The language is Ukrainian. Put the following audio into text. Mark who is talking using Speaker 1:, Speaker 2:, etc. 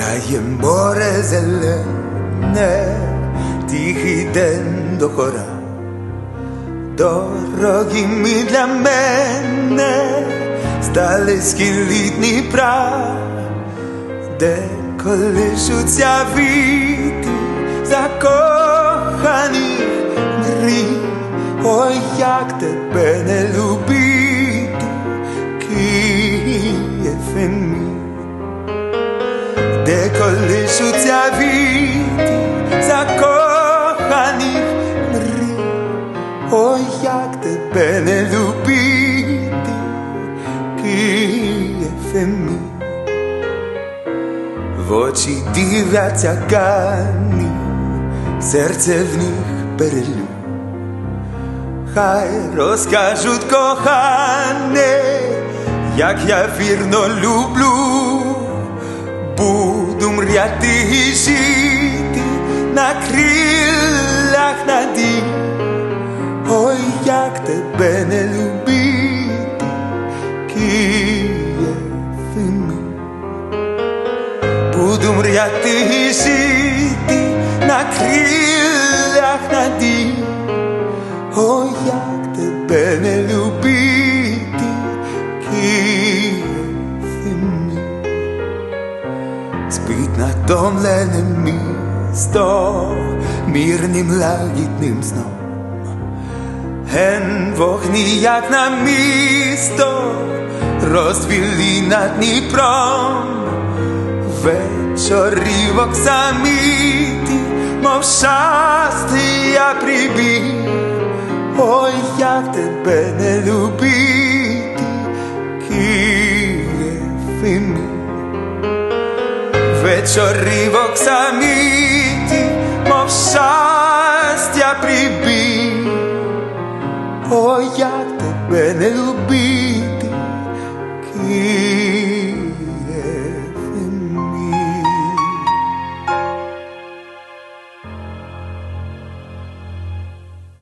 Speaker 1: Краєм море зелене, тихий день до хора, дорогими для мене стали скілі Дніпра, де колишуться віти закоханих мрій. Ой, як тебе не любити, колишуться віти закоханих мрій. Ой, як тебе не любити, Києве мій. В очі дивляться камні, серце в них перелю. Хай розкажуть кохане, як я вірно люблю, буду мряти і жити на крилах надій. Ой, як тебе не любити, Києве мій. Буду мряти і жити на натомлене місто мірним лагідним сном. Ген вогні, як на місто, розвілі над Дніпром. Вечорівок саміті, мов щастя прибіг. Ой, як тебе не любити, Києве мій. Вечорівок саміті, мов щастя прибіг. Ой, як тебе не любити, Києве